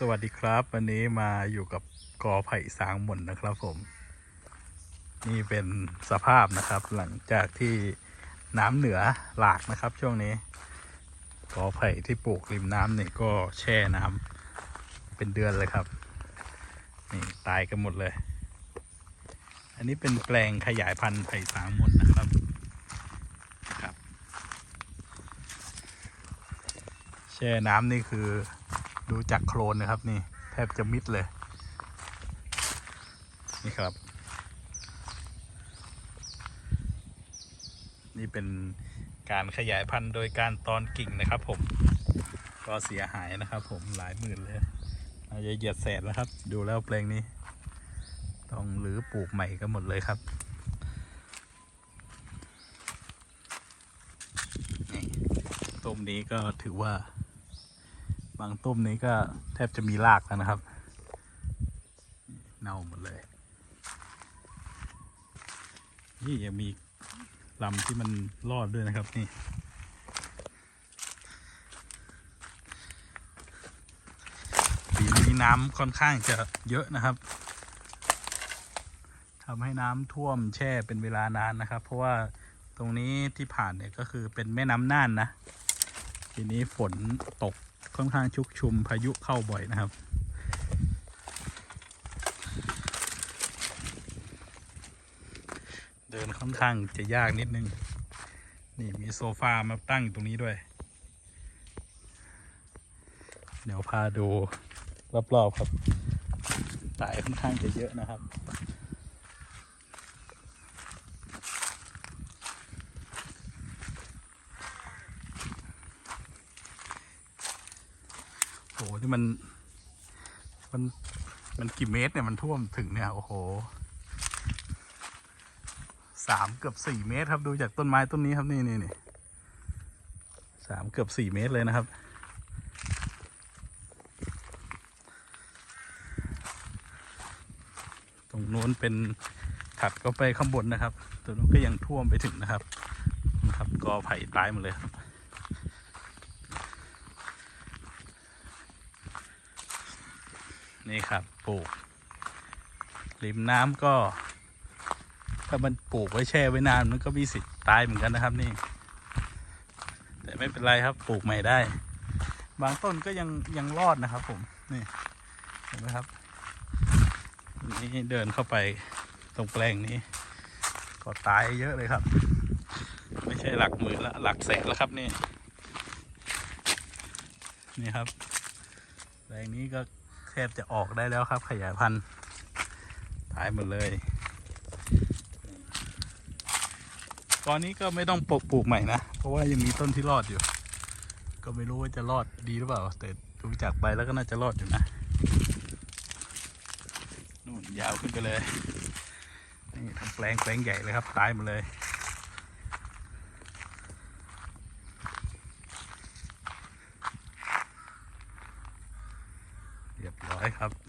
สวัสดีครับ วันนี้มาอยู่กับกอไผ่สางหม่นนะครับผม นี่เป็นสภาพนะครับ หลังจากที่น้ำเหนือหลากนะครับ ช่วงนี้ กอไผ่ที่ปลูกริมน้ำเนี่ยก็แช่น้ำเป็นเดือนเลยครับนี่ตายกันหมดเลย อันนี้เป็นแปลงขยายพันธุ์ไผ่สางหม่นนะครับครับ แช่น้ำนี่คือ ดูจากโคลนนะครับนี่แทบจะมิดเลย นี่ครับ นี่เป็นการขยายพันธุ์โดยการตอนกิ่งนะครับ ผม ก็เสียหายนะครับ ผมหลายหมื่นเลยอาจจะเหยียดแสนแล้วครับ ดูแล้วแปลงนี้ ต้องหรือปลูกใหม่กันหมดเลยครับนี่ต้มนี้ก็ถือว่า บางต้มนี้ก็แทบจะมีรากแล้วนะครับ เน่าหมดเลย นี่ยังมีลำที่มันรอดด้วยนะครับนี่ปีนี้น้ำค่อนข้างจะเยอะนะครับทำให้น้ำท่วมแช่เป็นเวลานานนะครับ เพราะว่าตรงนี้ที่ผ่านเนี่ยก็คือเป็นแม่น้ำน่านนะ ทีนี้ฝนตก ค่อนข้างชุกชุมพายุเข้าบ่อยนะครับ เดินค่อนข้างจะยากนิดนึง นี่มีโซฟามาตั้งอยู่ตรงนี้ด้วย เดี๋ยวพาดูรอบๆครับตายค่อนข้างจะเยอะนะครับ โอ้โห นี่มัน มัน มันกี่เมตรเนี่ยมันท่วมถึงเนี่ย โอ้โหสามเกือบสี่เมตรครับดูจากต้นไม้ต้นนี้ครับนี่นี่นี่สามเกือบสี่เมตรเลยนะครับ ตรงโน้นเป็นถัดก็ไปข้างบนนะครับตัวนู้นก็ยังท่วมไปถึงนะครับนะครับกอไผ่ตายหมดเลยครับ นี่ครับปลูก ริมน้ำก็ ถ้ามันปลูกไว้แช่ไว้นานมันก็มีสิทธิ์ตายเหมือนกันนะครับนี่ แต่ไม่เป็นไรครับปลูกใหม่ได้ บางต้นก็ยังยังรอดนะครับ ผมนี่เห็นไหมครับนี่เดินเข้าไปตรงแปลงนี้ ก็ตายเยอะเลยครับ ไม่ใช่หลักหมื่นละหลักแสนแล้วครับนี่ นี่ครับแปลงนี้ก็ แทบจะออกได้แล้วครับ ขยายพันธุ์ตายหมดเลย ตอนนี้ก็ไม่ต้องปลูกปลูกใหม่นะ เพราะว่ายังมีต้นที่รอดอยู่ ก็ไม่รู้ว่าจะรอดดีหรือเปล่า แต่ดูจากใบแล้วก็น่าจะรอดอยู่นะนู่นยาวขึ้นไปเลย นี่ทำแปลงแปลงใหญ่เลยครับ ตายหมดเลย เรียบร้อยครับ